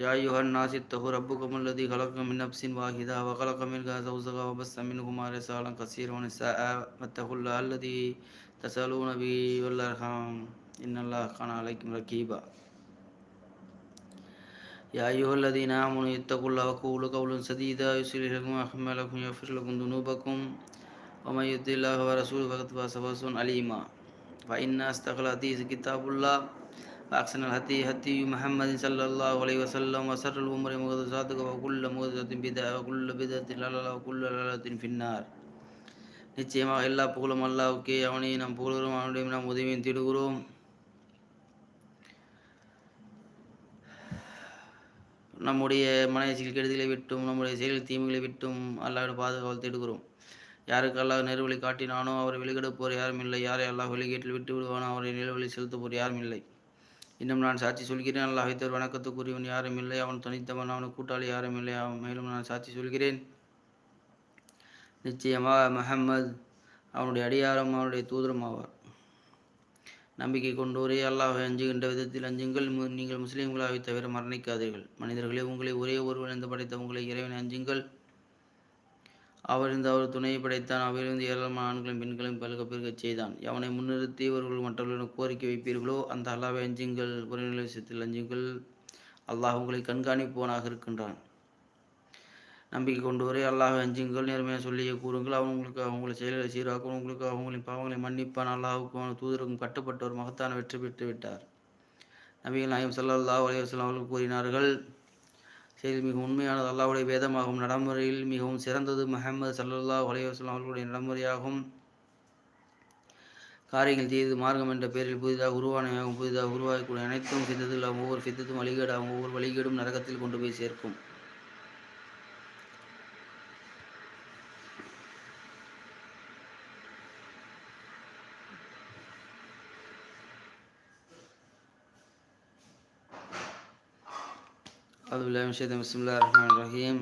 يا أيها الناس اتقوا ربكم الذي خلقكم من نفس واحدة وخلق منها زوجها وبث منهما رسالا كثيرا ونساء واتقوا الله الذي تسألون به والأرحام. إن الله كان عليكم رقيبا. يا أيها الذين آمنوا اتقوا الله وقولوا قولا سديدا يصلح لكم أعمالكم ويغفر لكم ذنوبكم. ومن يطع الله ورسوله فقد فاز فوزا عليما فإن أصدق الحديث كتاب الله. وأحسن الهدي هدي محمد صلى الله عليه وسلم وشر الأمور محدثاتها وكل محدثة بدعة وكل بدعة ضلالة وكل ضلالة في النار நிச்சயமாக எல்லா புகழும் அல்லாவுக்கே அவனை நாம் புகழுகிறோம் அவனுடைய நாம் உதவியும் தேடுகிறோம் நம்முடைய மனசில் கெடுதலை விட்டும் நம்முடைய செயல் தீமைகளை விட்டும் அல்லாவிடம் பாதுகாவல் தேடுகிறோம் யாருக்கு அல்லாஹ் நெருவழி காட்டினானோ அவரை வெளிக்கெடுப்போர் யாரும் இல்லை யாரை அல்லாஹ் வெளியேற்றில் விட்டு விடுவானோ அவரை நிலவழி செலுத்துவோர் யாரும் இல்லை இன்னும் நான் சாட்சி சொல்கிறேன். அல்லாஹ் வைத்தவர் வணக்கத்துக்குரியவன் யாரும் இல்லை. அவன் தனித்தவன் அவனுக்கு கூட்டாளி யாரும் இல்லை. அவன் மேலும் நான் சாட்சி சொல்கிறேன். நிச்சயமாக மஹம்மது அவனுடைய அடியாரம் அவனுடைய தூதரும் ஆவார். நம்பிக்கை கொண்டோரே அல்லாஹை அஞ்சுகின்ற விதத்தில் அஞ்சுங்கள். மு- நீங்கள் முஸ்லீம்களாவை தவிர மரணிக்காதீர்கள். மனிதர்களே உங்களை ஒரே ஒருவன் என்று படைத்த உங்களை இறைவனை அஞ்சுங்கள். அவரிருந்து அவர் துணையை படைத்தான். அவையிலிருந்து ஏராளமான ஆண்களும் பெண்களையும் பல்க பெருகச் செய்தான். அவனை முன்னிறுத்தி இவர்கள் மற்றவர்களிடம் கோரிக்கை வைப்பீர்களோ அந்த அல்லாவை அஞ்சுங்கள். புறநிலை விஷயத்தில் அஞ்சுங்கள். அல்லாஹ் உங்களை கண்காணிப்பவனாக இருக்கின்றான். நம்பிக்கை கொண்டுவரே அல்லாஹ் அஞ்சுங்கள். நேர்மையாக சொல்லியே கூறுங்கள். அவன் உங்களுக்கு அவங்களை செயல்களை சீராக்கும். உங்களுக்கு அவங்களின் பாவங்களை மன்னிப்பான். அல்லாஹுக்கும் அவன் தூதருக்கும் கட்டுப்பட்ட ஒரு மகத்தான வெற்றி பெற்று விட்டார். நபிகள் நாயம் ஸல்லல்லாஹு அலைஹி அவர்கள் கூறினார்கள் செயல் மிக உண்மையானது அல்லாவுடைய வேதமாகும் நடைமுறையில் மிகவும் சிறந்தது மஹமது சல்லல்லா அலைஹி அவர்களுடைய நடைமுறையாகும். காரியங்கள் செய்து மார்க்கம் என்ற பெயரில் புதிதாக உருவானவையாகும் புதிதாக உருவாகக்கூடிய அனைத்தும் சித்தத்தில் ஒவ்வொரு சித்தத்தும் வழிகேடாகும் ஒவ்வொரு வழிகேடும் நரகத்தில் கொண்டு போய் சேர்க்கும். أعوذ بالله من الشيطان بسم الله الرحمن الرحيم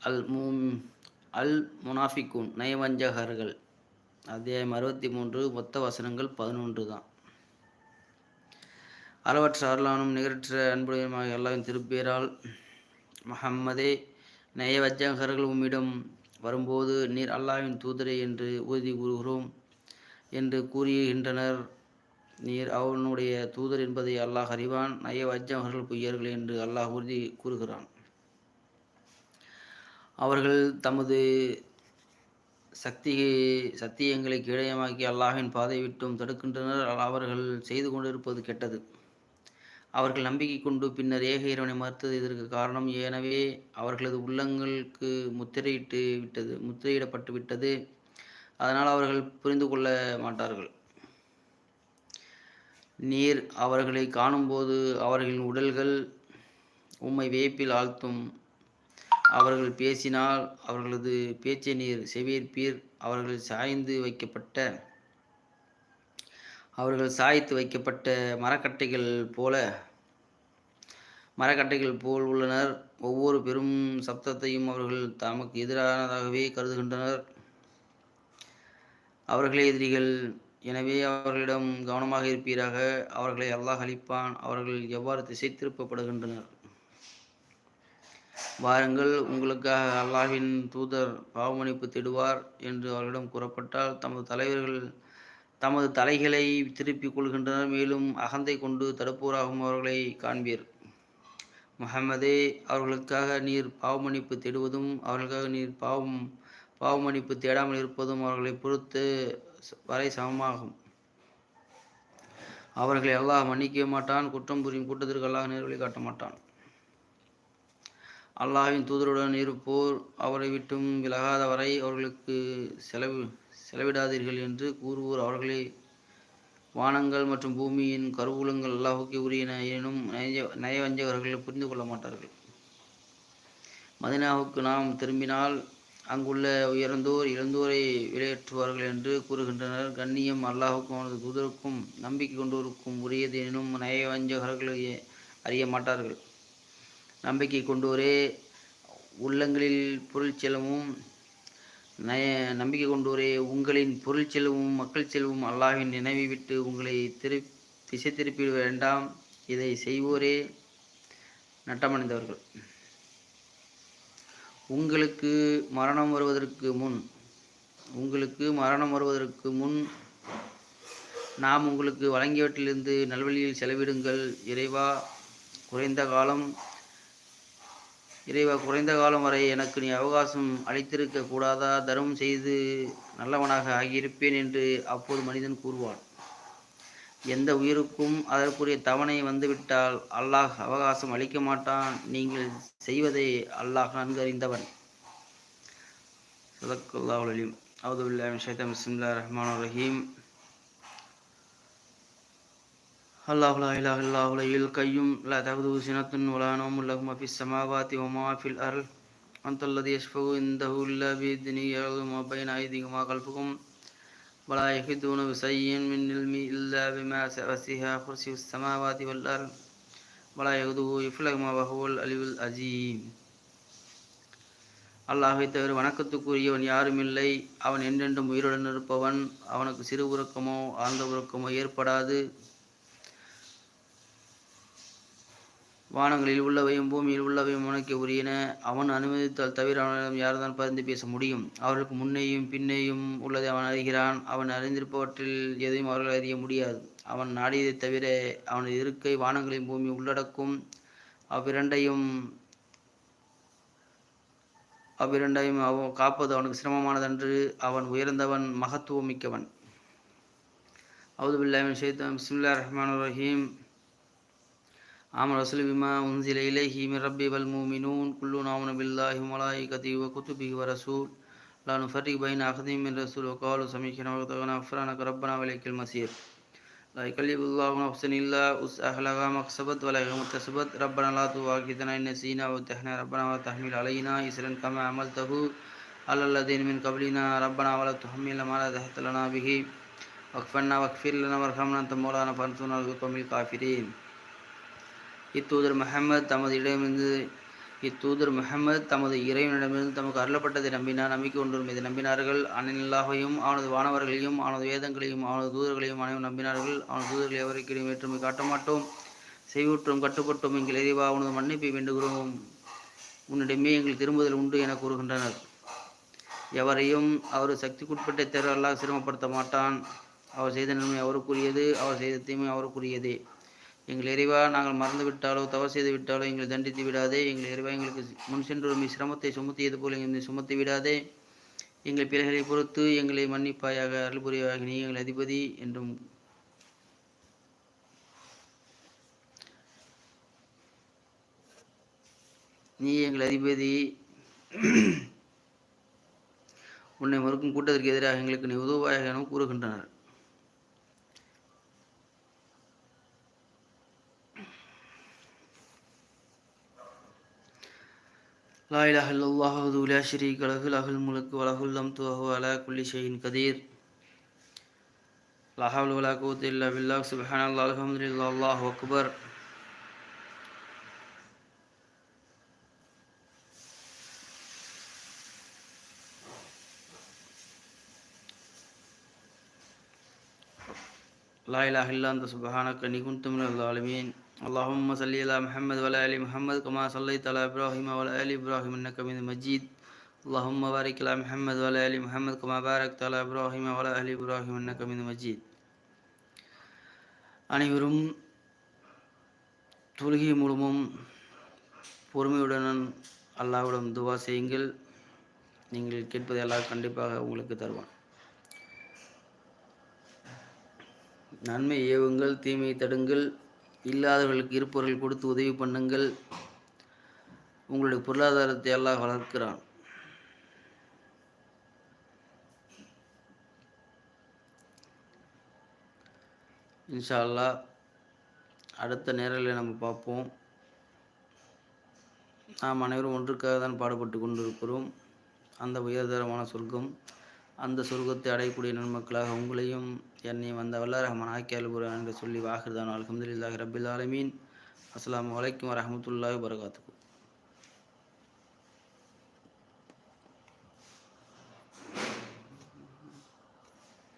அல் மூம் அல் முனாஃபிகூன் நயவஞ்சகர்கள் அத்தியாயம் அறுபத்தி மூன்று மொத்த வசனங்கள் பதினொன்று தான் அளவற்ற அருளானும் நிகரற்ற அன்புடையமாக அல்லாவின் திருப்பேரால் முஹம்மதே நயவஞ்சகர்கள் உம்மிடம் வரும்போது நீர் அல்லாவின் தூதரே என்று உறுதி கூறுகிறோம் என்று கூறுகின்றனர் நீர் அவனுடைய தூதர் என்பதை அல்லாஹ் அறிவான். நயவஞ்சகர்கள் பொய்யர்கள் என்று அல்லாஹ் உறுதி கூறுகிறான். அவர்கள் தமது சக்தி சத்தியங்களை கீழயமாக்கி அல்லாஹின் பாதை விட்டும் தடுக்கின்றனர். அவர்கள் செய்து கொண்டிருப்பது கெட்டது. அவர்கள் நம்பிக்கை கொண்டு பின்னர் ஏக இறைவனை மறுத்தது இதற்கு காரணம். எனவே அவர்களது உள்ளங்களுக்கு முத்திரையிட்டு விட்டது முத்திரையிடப்பட்டு விட்டது. அதனால் அவர்கள் புரிந்து கொள்ள மாட்டார்கள். நீர் அவர்களை காணும்போது அவர்களின் உடல்கள் உம்மை வியப்பில் ஆழ்த்தும். அவர்கள் பேசினால் அவர்களது பேச்சை நீர் செவியேற்பீர் அவர்கள் சாய்ந்து வைக்கப்பட்ட அவர்கள் சாய்த்து வைக்கப்பட்ட மரக்கட்டைகள் போல மரக்கட்டைகள் போல் உள்ளனர். ஒவ்வொரு பெரும் சப்தத்தையும் அவர்கள் தமக்கு எதிரானதாகவே கருதுகின்றனர். அவர்களே எதிரிகள் எனவே அவர்களிடம் கவனமாக இருப்பீராக. அவர்களை அல்லாஹ் அளிப்பான் அவர்கள் எவ்வாறு திசை திருப்பப்படுகின்றனர் வாருங்கள் உங்களுக்காக அல்லாஹின் தூதர் பாவமணிப்பு தேடுவார் என்று அவர்களிடம் கூறப்பட்டால் தமது தலைவர்கள் தமது தலைகளை திருப்பிக் கொள்கின்றனர். மேலும் அகந்தை கொண்டு தடுப்போராகவும் அவர்களை காண்பீர். முகமதே அவர்களுக்காக நீர் பாவமன்னிப்பு தேடுவதும் அவர்களுக்காக நீர் பாவம் பாவமன்னிப்பு தேடாமல் இருப்பதும் அவர்களை பொறுத்து வரை சமமாகும். அவர்களை அல்லாஹ் மன்னிக்கவே மாட்டான் குற்றம் புரியும் கூட்டத்திற்கு அல்லாஹ் நேர்வழி காட்ட மாட்டான். அல்லாஹ்வின் தூதருடன் இருப்போர் அவரை விட்டும் விலகாத வரை அவர்களுக்கு செலவு செலவிடாதீர்கள் என்று கூறுவோர். அவர்களே வானங்கள் மற்றும் பூமியின் கருவூலங்கள் அல்லாஹுக்கு உரியன எனினும் நய நயவஞ்சகர்கள் புரிந்து கொள்ள மாட்டார்கள். மதினாவுக்கு நாம் திரும்பினால் அங்குள்ள உயர்ந்தோர் இழந்தோரை வெளியேற்றுவார்கள் என்று கூறுகின்றனர். கண்ணியம் அல்லாஹுக்கும் அவனது தூதருக்கும் நம்பிக்கை கொண்டோருக்கும் உரியது எனும் நயவஞ்சகர்களை அறிய மாட்டார்கள். நம்பிக்கை கொண்டோரே உள்ளங்களில் பொருள் செலவும் நய நம்பிக்கை கொண்டோரே உங்களின் பொருள் செலவும் மக்கள் செலவும் அல்லாஹின் நினைவை விட்டு உங்களை திரு திசை திருப்பி வேண்டாம். இதை செய்வோரே நட்டமடைந்தவர்கள். உங்களுக்கு மரணம் வருவதற்கு முன் உங்களுக்கு மரணம் வருவதற்கு முன் நாம் உங்களுக்கு வழங்கியவற்றிலிருந்து நல்வழியில் செலவிடுங்கள். இறைவா குறைந்த காலம் இறைவா குறைந்த காலம் வரை எனக்கு நீ அவகாசம் அளித்திருக்க கூடாதா? தர்மம் செய்து நல்லவனாக ஆகியிருப்பேன் என்று அப்போது மனிதன் கூறுவான். எந்த உயிருக்கும் அதற்குரிய தவணை வந்துவிட்டால் அல்லாஹ் அவகாசம் அளிக்க மாட்டான். நீங்கள் செய்வதை அல்லாஹ் நன்கறிந்தவன். சதக்குல்லாஹுலீம் அவுதுல்லாஹின் ரஹ்மான் ரஹீம். அல்லாஹ் லா இலாஹ இல்லாஹு லய்யுல் கய்யும் லா தகுது சினத்துன் வலா நௌமுல் லஹு மா ஃபிஸ் ஸமாவாதி வ மா ஃபில் அர்ல் அன்தல்லதி யஷ்ஃபகு இன்தஹு இல்லா பிஇذنி யஅலமு பைன ஐதிஹிம் வ ولا يحيطون بشيء من علمه إلا بما وسع كرسي السماوات والأرض ولا يغده يفلهما وهو العلي العظيم அல்லாஹை தவிர வணக்கத்துக்குரியவன் யாரும் இல்லை அவன் என்றென்றும் உயிருடன் இருப்பவன் அவனுக்கு சிறு உறக்கமோ ஆழ்ந்த உறக்கமோ ஏற்படாது வானங்களில் உள்ளவையும் பூமியில் உள்ளவையும் உனக்கு உரியன. அவன் அனுமதித்தால் தவிர அவனிடம் யார்தான் பரிந்து பேச முடியும்? அவர்களுக்கு முன்னேயும் பின்னேயும் உள்ளதை அவன் அறிகிறான். அவன் அறிந்திருப்பவற்றில் எதையும் அவர்கள் அறிய முடியாது. அவன் நாடியதை தவிர அவனது இருக்கை வானங்களின் பூமி உள்ளடக்கும். அவ்விரண்டையும் அவ்விரண்டையும் அவ காப்பது அவனுக்கு சிரமமானதன்று. அவன் உயர்ந்தவன் மகத்துவம் மிக்கவன் அவுது பில்லாமின் பிஸ்மில்லா ரஹ்மான் ரஹீம். آمن رسول بما أنزل إليه من ربي والمؤمنون كلنا آمن بالله وملائكته وكتبه ورسول. لا نفرق بين أحد من رسول. وقالوا سمعنا وأطعنا غفرانك ربنا وإليك المصير. لا يكلف الله نفسا إلا وسعها لها ما كسبت ولا ما اكتسبت ربنا لا تؤاخذنا إن نسينا وتحنا ربنا وتحمل علينا إسرا كما عملته على الذين من قبلنا. ربنا ولا تحملنا ما لا تحت لنا به. واغفرنا واغفر لنا وارحمنا أنت مولانا فانصرنا على القوم الكافرين. இத்தூதர் முகமது தமது இடமிருந்து இத்தூதர் முகமது தமது இறைவனிடமிருந்து தமக்கு அருளப்பட்டதை நம்பினார் நம்பிக்கை ஒன்றும் இதை நம்பினார்கள். அனில்லாவையும் அவனது வானவர்களையும் அவனது வேதங்களையும் அவனது தூதர்களையும் அனைவரும் நம்பினார்கள். அவனது தூதர்களை எவருக்கிடையும் வேற்றுமை காட்ட மாட்டோம். செய்வுற்றும் கட்டுப்பட்டோம் எங்கள் இறைவா அவனது மன்னிப்பை வேண்டுகிறோம். உன்னிடமே எங்கள் திரும்புதல் உண்டு என கூறுகின்றனர். எவரையும் அவர் சக்திக்குட்பட்ட தேர்வு அல்லாஹ் சிரமப்படுத்த மாட்டான். அவர் செய்த நன்மை அவருக்குரியது அவர் செய்த தீமை அவருக்குரியதே. எங்கள் இறைவா நாங்கள் மறந்து விட்டாலோ தவறு செய்து விட்டாலோ எங்களை தண்டித்து விடாதே. எங்கள் இறைவா எங்களுக்கு முன் சென்று ஒரு சிரமத்தை சுமத்தியது போல எங்களை சுமத்தி விடாதே. எங்கள் பிள்ளைகளை பொறுத்து எங்களை மன்னிப்பாயாக அருள்புரியாக நீ எங்கள் அதிபதி என்றும். நீ எங்கள் அதிபதி. உன்னை மறுக்கும் கூட்டத்திற்கு எதிராக எங்களுக்கு நீ உதவாயாக எனவும் கூறுகின்றனர். لا إله إلا الله وحده لا شريك له له الملك وله الحمد وهو على كل شيء قدير. لا حول ولا قوة إلا بالله سبحان الله الحمد لله الله أكبر. لا إله إلا أنت سبحانك إني كنت من الظالمين. اللهم صل على محمد وعلى آل محمد كما صليت على إبراهيم وعلى آل إبراهيم إنك حميد مجيد اللهم بارك على محمد وعلى آل محمد كما باركت على إبراهيم وعلى آل إبراهيم إنك حميد مجيد அனைவரும் தொழுகை மூலமும் பொறுமையுடன் அல்லாவிடம் துவா செய்யுங்கள் நீங்கள் கேட்பதை அல்லாஹ் கண்டிப்பாக உங்களுக்கு தருவான் நன்மை ஏவுங்கள் தீமை தடுங்கள் இல்லாதவர்களுக்கு இருப்பவர்கள் கொடுத்து உதவி பண்ணுங்கள். உங்களுடைய பொருளாதாரத்தை எல்லாம் வளர்க்கிறான். இன்ஷா அல்லாஹ் அடுத்த நேரில் நம்ம பார்ப்போம். நாம் அனைவரும் ஒன்றுக்காக தான் பாடுபட்டு கொண்டிருக்கிறோம். அந்த உயர்தரமான சொர்க்கம் அந்த சொர்க்கத்தை அடையக்கூடிய நன்மக்களாக உங்களையும் என்னையும் வந்த வல்லரகமான ஆக்கியால் புரான் என்று சொல்லி வாகிருதான் அலமதுல்லாஹி ரபில் ஆலமீன். அஸ்லாம் வலைக்கம் வரமத்துல்லாஹ் வரகாத்து